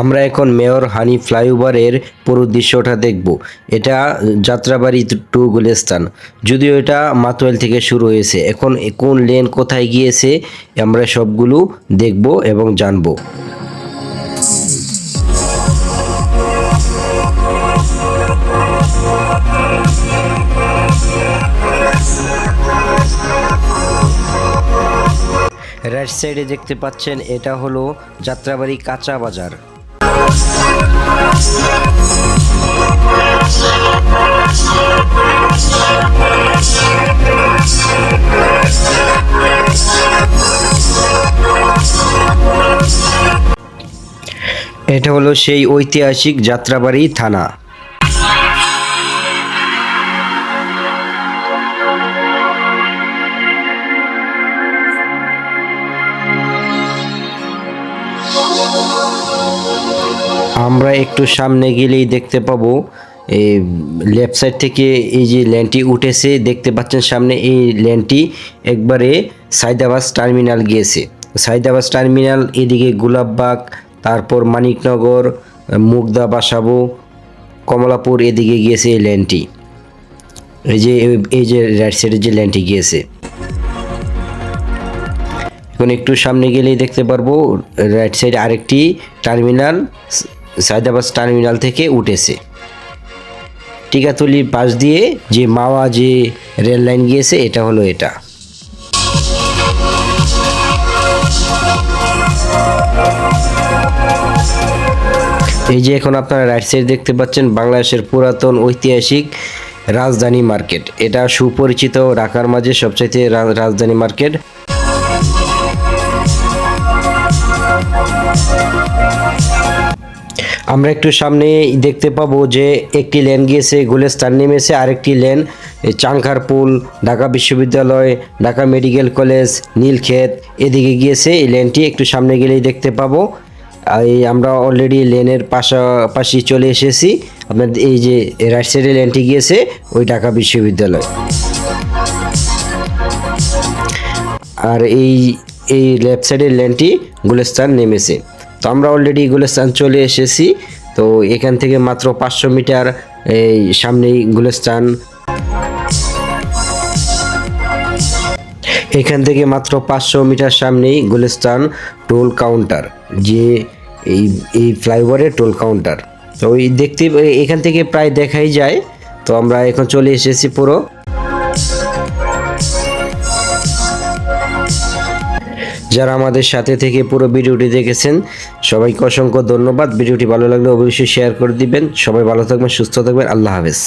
আমরা এখন মেয়র হানি ফ্লাইওভারের পুরো দৃশ্যটা দেখব। এটা যাত্রাবাড়ি টু গুলিস্তান। যদিও এটা মাতোয়াল থেকে শুরু হয়েছে। এখন কোন লেন কোথায় গিয়েছে, আমরা সবগুলো দেখব এবং জানব। রাইট সাইডে দেখতে পাচ্ছেন, এটা হলো যাত্রাবাড়ি কাঁচা বাজার। এটা হলো সেই ঐতিহাসিক যাত্রাবাড়ি থানা। আমরা একটু সামনে গেলেই দেখতে পাবো। এই লেফট সাইড থেকে এই যে ল্যান্ডটি উঠেছে, দেখতে পাচ্ছেন সামনে এই ল্যান্ডটি একবারে সাইদাবাস টার্মিনাল গিয়েছে। সাইদাবাস টার্মিনাল এদিকে গোলাপবাগ, তারপর মানিকনগর, মুগদা বাসাবো, কমলাপুর এদিকে গিয়েছে এই ল্যান্ডটি এই যে এই যে রাইট সাইডে যে ল্যান্ডটি গিয়েছে। এখন একটু সামনে গেলেই দেখতে পারব রাইট সাইডে আরেকটি টার্মিনাল সায়দাবাদ টার্মিনাল থেকে উঠেছে। টিকাতলির পাশ দিয়ে যে মাওয়া যে রেল লাইন গিয়েছে, এটা হলো এটা। এই যে এখন আপনারা রাইট সাইড দেখতে পাচ্ছেন, বাংলাদেশের পুরাতন ঐতিহাসিক রাজধানী মার্কেট। এটা সুপরিচিত ঢাকার মাঝে সবচাইতে রাজধানী মার্কেট। আমরা একটু সামনে দেখতে পাবো যে একটি লেন গিয়েছে, গুলেস্তান নেমেছে, আরেকটি লেন চাংখারপুল ঢাকা বিশ্ববিদ্যালয়, ঢাকা মেডিকেল কলেজ, নীলক্ষেত, এদিকে গিয়েছে। এই লেনটি একটু সামনে গেলেই দেখতে পাবো। এই আমরা অলরেডি লেনের পাশাপাশি চলে এসেছি। আপনার এই যে রাইট সাইডে লেনটি গিয়েছে, ওই ঢাকা বিশ্ববিদ্যালয়। আর এই এই লেফট সাইডের লেনটি গুলেস্তান নেমেছে। তো আমরা অলরেডি গুলেস্তান চলে এসেছি। তো এখান থেকে মাত্র পাঁচশো মিটার এই সামনেই গুলেস্তান এখান থেকে মাত্র পাঁচশো মিটার সামনেই গুলিস্তান টোল কাউন্টার, যে এই এই ফ্লাইওভারের টোল কাউন্টার। তো ওই দেখতে, এখান থেকে প্রায় দেখাই যায়। তো আমরা এখন চলে এসেছি পুরো। যারা আমাদের সাথে থেকে পুরো ভিডিওটি দেখেছেন, সবাইকে অসংখ্য ধন্যবাদ। ভিডিওটি ভালো লাগলে অবশ্যই শেয়ার করে দিবেন। সবাই ভালো থাকবেন, সুস্থ থাকবেন। আল্লাহ হাফেজ।